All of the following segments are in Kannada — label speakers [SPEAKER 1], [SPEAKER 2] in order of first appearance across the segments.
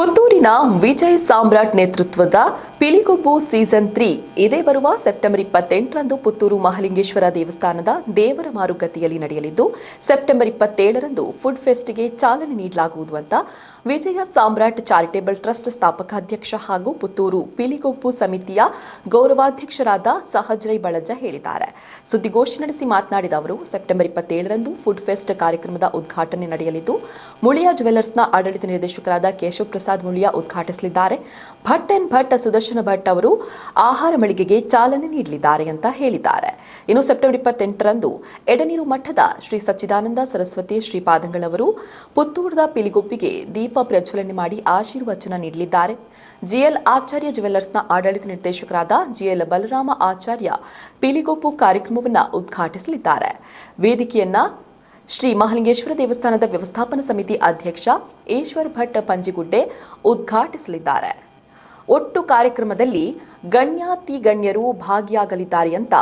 [SPEAKER 1] ಪುತ್ತೂರಿನ ವಿಜಯ್ ಸಾಮ್ರಾಟ್ ನೇತೃತ್ವದ ಪಿಲಿಗೊಬ್ಬು ಸೀಸನ್ ತ್ರೀ ಇದೇ ಬರುವ ಸೆಪ್ಟೆಂಬರ್ ಇಪ್ಪತ್ತೆಂಟರಂದು ಪುತ್ತೂರು ಮಹಾಲಿಂಗೇಶ್ವರ ದೇವಸ್ಥಾನದ ದೇವರ ಮಾರುಕಟ್ಟೆಯಲ್ಲಿ ನಡೆಯಲಿದ್ದು, ಸೆಪ್ಟೆಂಬರ್ ಇಪ್ಪತ್ತೇಳರಂದು ಫುಡ್ ಫೆಸ್ಟ್ಗೆ ಚಾಲನೆ ನೀಡಲಾಗುವುದು ಅಂತ ವಿಜಯ ಸಾಮ್ರಾಟ್ ಚಾರಿಟೇಬಲ್ ಟ್ರಸ್ಟ್ ಸ್ಥಾಪಕ ಅಧ್ಯಕ್ಷ ಹಾಗೂ ಪುತ್ತೂರು ಪಿಲಿಗೊಬ್ಬು ಸಮಿತಿಯ ಗೌರವಾಧ್ಯಕ್ಷರಾದ ಸಹಜ್ರೈ ಬಳಜ ಹೇಳಿದ್ದಾರೆ. ಸುದ್ದಿಗೋಷ್ಠಿ ನಡೆಸಿ ಮಾತನಾಡಿದ ಅವರು, ಸೆಪ್ಟೆಂಬರ್ ಇಪ್ಪತ್ತೇಳರಂದು ಫುಡ್ ಫೆಸ್ಟ್ ಕಾರ್ಯಕ್ರಮದ ಉದ್ಘಾಟನೆ ನಡೆಯಲಿದ್ದು, ಮುಳಿಯಾ ಜುವೆಲ್ಲರ್ಸ್ನ ಆಡಳಿತ ನಿರ್ದೇಶಕರಾದ ಕೇಶವ ಪ್ರಸಾದ್ ಮುಳಿಯಾ ಉದ್ಘಾಟಿಸಲಿದ್ದಾರೆ. ಭಟ್ ಅಂಡ್ ಭಟ್ ಸುದರ್ಶನ ಭಟ್ ಅವರು ಆಹಾರ ಮಳಿಗೆಗೆ ಚಾಲನೆ ನೀಡಲಿದ್ದಾರೆ ಅಂತ ಹೇಳಿದ್ದಾರೆ. ಇನ್ನು ಸೆಪ್ಟೆಂಬರ್ ಇಪ್ಪತ್ತೆಂಟರಂದು ಎಡನೀರು ಮಠದ ಶ್ರೀ ಸಚ್ಚಿದಾನಂದ ಸರಸ್ವತಿ ಶ್ರೀಪಾದಂಗಳವರು ಪುತ್ತೂರದ ಪಿಲಿಗೊಬ್ಬಿಗೆ ದೀಪ ಪ್ರಜ್ವಲನೆ ಮಾಡಿ ಆಶೀರ್ವಚನ ನೀಡಲಿದ್ದಾರೆ. ಜಿಎಲ್ ಆಚಾರ್ಯ ಜುವೆಲ್ಲರ್ಸ್ನ ಆಡಳಿತ ನಿರ್ದೇಶಕರಾದ ಜಿಎಲ್ ಬಲರಾಮ ಆಚಾರ್ಯ ಪಿಲಿಗೊಬ್ಬು ಕಾರ್ಯಕ್ರಮವನ್ನು ಉದ್ಘಾಟಿಸಲಿದ್ದಾರೆ. ವೇದಿಕೆಯನ್ನ ಶ್ರೀ ಮಹಾಲಿಂಗೇಶ್ವರ ದೇವಸ್ಥಾನದ ವ್ಯವಸ್ಥಾಪನಾ ಸಮಿತಿ ಅಧ್ಯಕ್ಷ ಈಶ್ವರ್ ಭಟ್ ಪಂಜಿಗುಡ್ಡೆ ಉದ್ಘಾಟಿಸಲಿದ್ದಾರೆ. ಒಟ್ಟು ಕಾರ್ಯಕ್ರಮದಲ್ಲಿ ಗಣ್ಯಾತಿ ಗಣ್ಯರು ಭಾಗಿಯಾಗಲಿದ್ದಾರೆ ಅಂತ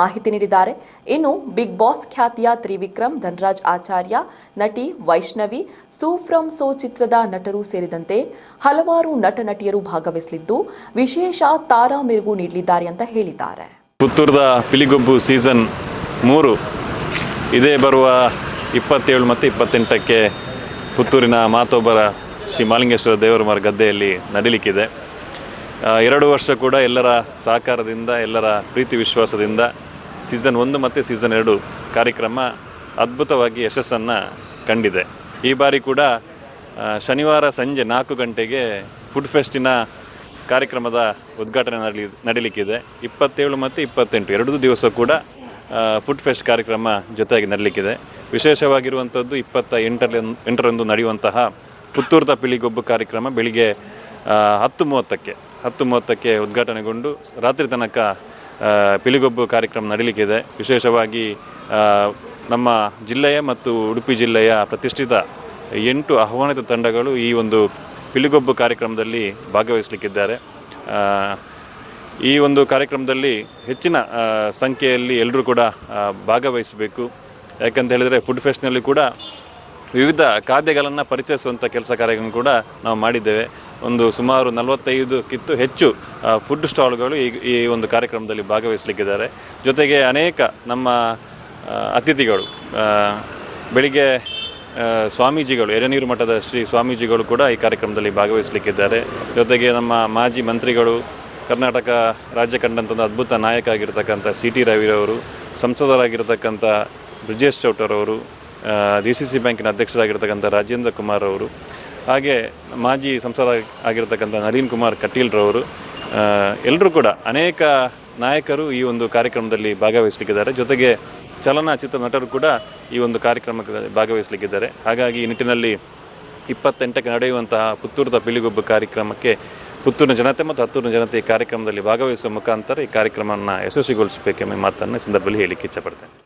[SPEAKER 1] ಮಾಹಿತಿ ನೀಡಿದ್ದಾರೆ. ಇನ್ನು ಬಿಗ್ ಬಾಸ್ ಖ್ಯಾತಿಯ ತ್ರಿವಿಕ್ರಮ್ ಧನರಾಜ್ ಆಚಾರ್ಯ, ನಟಿ ವೈಷ್ಣವಿ, ಸೂಫ್ರಮ್ ಸೋ ಚಿತ್ರದ ನಟರು ಸೇರಿದಂತೆ ಹಲವಾರು ನಟ ನಟಿಯರು ಭಾಗವಹಿಸಲಿದ್ದು, ವಿಶೇಷ ತಾರಾ ಮೆರುಗು ನೀಡಲಿದ್ದಾರೆ ಅಂತ ಹೇಳಿದ್ದಾರೆ.
[SPEAKER 2] ಪುತ್ತೂರದ ಪಿಲಿಗೊಬ್ಬು ಸೀಸನ್ ಮೂರು. ಇದೇ ಬರುವ ಇಪ್ಪತ್ತೇಳು ಮತ್ತು ಇಪ್ಪತ್ತೆಂಟಕ್ಕೆ ಪುತ್ತೂರಿನ ಮಾತೊಬ್ಬರ ಶ್ರೀ ಮಾಲಿಂಗೇಶ್ವರ ದೇವರಮರ ಗದ್ದೆಯಲ್ಲಿ ನಡಿಲಿಕ್ಕಿದೆ. ಎರಡು ವರ್ಷ ಕೂಡ ಎಲ್ಲರ ಸಹಕಾರದಿಂದ, ಎಲ್ಲರ ಪ್ರೀತಿ ವಿಶ್ವಾಸದಿಂದ ಸೀಸನ್ ಒಂದು ಮತ್ತು ಸೀಸನ್ ಎರಡು ಕಾರ್ಯಕ್ರಮ ಅದ್ಭುತವಾಗಿ ಯಶಸ್ಸನ್ನು ಕಂಡಿದೆ. ಈ ಬಾರಿ ಕೂಡ ಶನಿವಾರ ಸಂಜೆ ನಾಲ್ಕು ಗಂಟೆಗೆ ಫುಡ್ ಫೆಸ್ಟಿನ ಕಾರ್ಯಕ್ರಮದ ಉದ್ಘಾಟನೆ ನಡಲಿ, ನಡೀಲಿಕ್ಕಿದೆ. ಇಪ್ಪತ್ತೇಳು ಮತ್ತು ಇಪ್ಪತ್ತೆಂಟು, ಎರಡೂ ದಿವಸ ಕೂಡ ಫುಡ್ ಫೆಸ್ಟ್ ಕಾರ್ಯಕ್ರಮ ಜೊತೆಯಾಗಿ ನಡೀಲಿಕ್ಕಿದೆ. ವಿಶೇಷವಾಗಿರುವಂಥದ್ದು ಇಪ್ಪತ್ತ ಎಂಟರ ಎಂಟರಂದು ನಡೆಯುವಂತಹ ಪುತ್ತೂರ್ತ ಪಿಳಿಗೊಬ್ಬು ಕಾರ್ಯಕ್ರಮ ಬೆಳಿಗ್ಗೆ ಹತ್ತು ಮೂವತ್ತಕ್ಕೆ ಹತ್ತು ಮೂವತ್ತಕ್ಕೆ ಉದ್ಘಾಟನೆಗೊಂಡು ರಾತ್ರಿ ತನಕ ಆ, ಪಿಲಿಗೊಬ್ಬು ಕಾರ್ಯಕ್ರಮ ನಡೀಲಿಕ್ಕಿದೆ. ವಿಶೇಷವಾಗಿ ನಮ್ಮ ಜಿಲ್ಲೆಯ ಮತ್ತು ಉಡುಪಿ ಜಿಲ್ಲೆಯ ಪ್ರತಿಷ್ಠಿತ ಎಂಟು ಆಹ್ವಾನಿತ ತಂಡಗಳು ಈ ಒಂದು ಪಿಲಿಗೊಬ್ಬು ಕಾರ್ಯಕ್ರಮದಲ್ಲಿ ಭಾಗವಹಿಸಲಿಕ್ಕಿದ್ದಾರೆ. ಈ ಒಂದು ಕಾರ್ಯಕ್ರಮದಲ್ಲಿ ಹೆಚ್ಚಿನ ಸಂಖ್ಯೆಯಲ್ಲಿ ಎಲ್ಲರೂ ಕೂಡ ಭಾಗವಹಿಸಬೇಕು. ಯಾಕಂತ ಹೇಳಿದರೆ ಫುಡ್ ಫೆಸ್ಟ್ನಲ್ಲಿ ಕೂಡ ವಿವಿಧ ಖಾದ್ಯಗಳನ್ನು ಪರಿಚಯಿಸುವಂಥ ಕೆಲಸ ಕಾರ್ಯಗಳನ್ನು ಕೂಡ ನಾವು ಮಾಡಿದ್ದೇವೆ. ಒಂದು ಸುಮಾರು ನಲವತ್ತೈದಕ್ಕಿಂತ ಹೆಚ್ಚು ಫುಡ್ ಸ್ಟಾಲ್ಗಳು ಈ ಈ ಒಂದು ಕಾರ್ಯಕ್ರಮದಲ್ಲಿ ಭಾಗವಹಿಸಲಿಕ್ಕಿದ್ದಾರೆ. ಜೊತೆಗೆ ಅನೇಕ ನಮ್ಮ ಅತಿಥಿಗಳು ಬೆಳಿಗ್ಗೆ ಸ್ವಾಮೀಜಿಗಳು, ಎರೆನೀರು ಮಠದ ಶ್ರೀ ಸ್ವಾಮೀಜಿಗಳು ಕೂಡ ಈ ಕಾರ್ಯಕ್ರಮದಲ್ಲಿ ಭಾಗವಹಿಸಲಿಕ್ಕಿದ್ದಾರೆ. ಜೊತೆಗೆ ನಮ್ಮ ಮಾಜಿ ಮಂತ್ರಿಗಳು, ಕರ್ನಾಟಕ ರಾಜ್ಯ ಕಂಡಂಥ ಒಂದು ಅದ್ಭುತ ನಾಯಕ ಆಗಿರ್ತಕ್ಕಂಥ ಸಿ ಟಿ ರವಿರವರು, ಸಂಸದರಾಗಿರ್ತಕ್ಕಂಥ ಬ್ರಿಜೇಶ್ ಚೌಟರವರು ಡಿ ಸಿ ಸಿ ಬ್ಯಾಂಕಿನ ಅಧ್ಯಕ್ಷರಾಗಿರ್ತಕ್ಕಂಥ ರಾಜೇಂದ್ರ ಕುಮಾರ್ ಅವರು, ಹಾಗೆ ಮಾಜಿ ಸಂಸದ ಆಗಿರತಕ್ಕಂಥ ನಳಿನ್ ಕುಮಾರ್ ಕಟೀಲ್ರವರು ಎಲ್ಲರೂ ಕೂಡ ಅನೇಕ ನಾಯಕರು ಈ ಒಂದು ಕಾರ್ಯಕ್ರಮದಲ್ಲಿ ಭಾಗವಹಿಸಲಿಕ್ಕಿದ್ದಾರೆ. ಜೊತೆಗೆ ಚಲನಚಿತ್ರ ನಟರು ಕೂಡ ಈ ಒಂದು ಕಾರ್ಯಕ್ರಮಕ್ಕೆ ಭಾಗವಹಿಸಲಿಕ್ಕಿದ್ದಾರೆ. ಹಾಗಾಗಿ ಈ ನಿಟ್ಟಿನಲ್ಲಿ ಇಪ್ಪತ್ತೆಂಟಕ್ಕೆ ನಡೆಯುವಂತಹ ಪುತ್ತೂರದ ಪಿಲಿಗೊಬ್ಬ ಕಾರ್ಯಕ್ರಮಕ್ಕೆ ಪುತ್ತೂರಿನ ಜನತೆ ಮತ್ತು ಹತ್ತೂರಿನ ಜನತೆ ಈ ಕಾರ್ಯಕ್ರಮದಲ್ಲಿ ಭಾಗವಹಿಸುವ ಮುಖಾಂತರ ಈ ಕಾರ್ಯಕ್ರಮವನ್ನು ಯಶಸ್ವಿಗೊಳಿಸಬೇಕೆಂಬ ಮಾತನ್ನು ಸಂದರ್ಭದಲ್ಲಿ ಹೇಳಿಕ್ಕೆ ಇಚ್ಛಪಡ್ತೇನೆ.